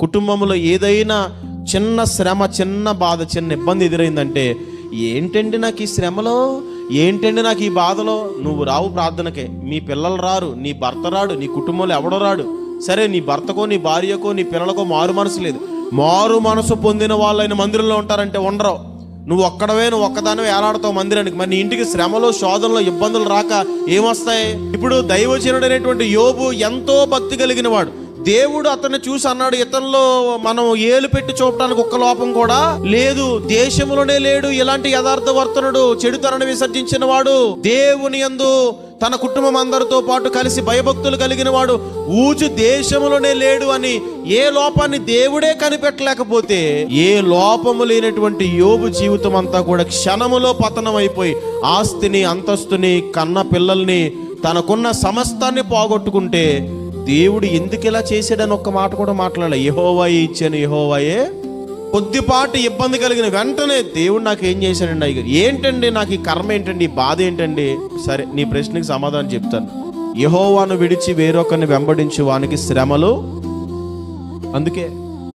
కుటుంబంలో ఏదైనా చిన్న శ్రమ చిన్న బాధ చిన్న ఇబ్బంది ఎదురైందంటే ఏంటండి నాకు ఈ శ్రమలో? ఏంటండి నాకు ఈ బాధలో? నువ్వు రావు ప్రార్థనకే. మీ పిల్లలు రారు నీ భర్త రాడు నీ కుటుంబంలో ఎవడో రాడు. సరే నీ భర్తకో నీ భార్యకో నీ పిల్లలకో మారు మనసు లేదు. మారు మనసు పొందిన వాళ్ళైన మందిరంలో ఉంటారంటే ఉండరు. నువ్వు ఒక్కడవే నువ్వు ఒక్కదానివే ఏలాడుతావు మందిరానికి. మరి నీ ఇంటికి శ్రమలో శోధనలో ఇబ్బందులు రాక ఏమొస్తాయి? ఇప్పుడు దైవజనుడైనటువంటి యోబు ఎంతో భక్తి కలిగిన వాడు దేవుడు అతన్ని చూసి అన్నాడు ఇతనిలో మనం ఏలు పెట్టి చూపడానికి ఒక్క లోపం కూడా లేదు. దేశంలోనే లేడు. ఇలాంటి యథార్థ వర్తనుడు చెడుతనని విసర్జించిన వాడు దేవుని యందు తన కుటుంబం అందరితో పాటు కలిసి భయభక్తులు కలిగిన వాడు ఊజు దేశంలోనే లేడు అని ఏ లోపాన్ని దేవుడే కనిపెట్టలేకపోతే ఏ లోపము లేనటువంటి యోబు జీవితం అంతా కూడా క్షణములో పతనం అయిపోయి ఆస్తిని అంతస్తుని కన్న పిల్లల్ని తనకున్న సమస్తాన్ని పోగొట్టుకుంటే దేవుడు ఎందుకు ఇలా చేశాడని ఒక్క మాట కూడా మాట్లాడలే. యహోవాయే ఇచ్చాను యహోవాయే. కొద్దిపాటి ఇబ్బంది కలిగిన వెంటనే దేవుడు నాకు ఏం చేశాడండి అయ్య ఏంటండి నాకు ఈ కర్మ ఏంటండి? ఈ బాధ ఏంటండి? సరే నీ ప్రశ్నకి సమాధానం చెప్తాను. యహోవాను విడిచి వేరొకరిని వెంబడించు వానికి శ్రమలు. అందుకే